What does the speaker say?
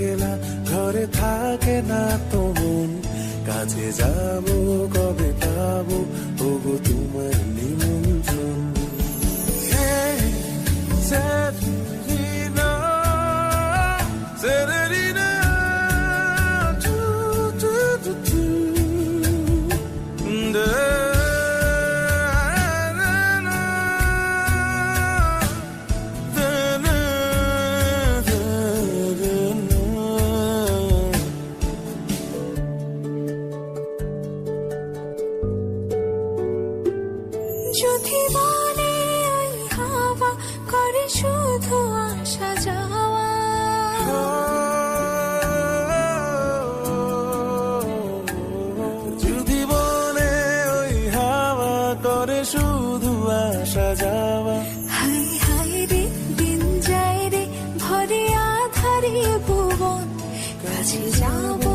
একলা ঘরে থাকে না তো মন। কাছে যাব মনে হাওয়া করে শুধু আসা যাওয়া। যদি ওই হাওয়া করে শুধু আসা যাওয়া। হাই হাই রে দিন যায় রে ভরে আধারে ভুবন। কাছে যাব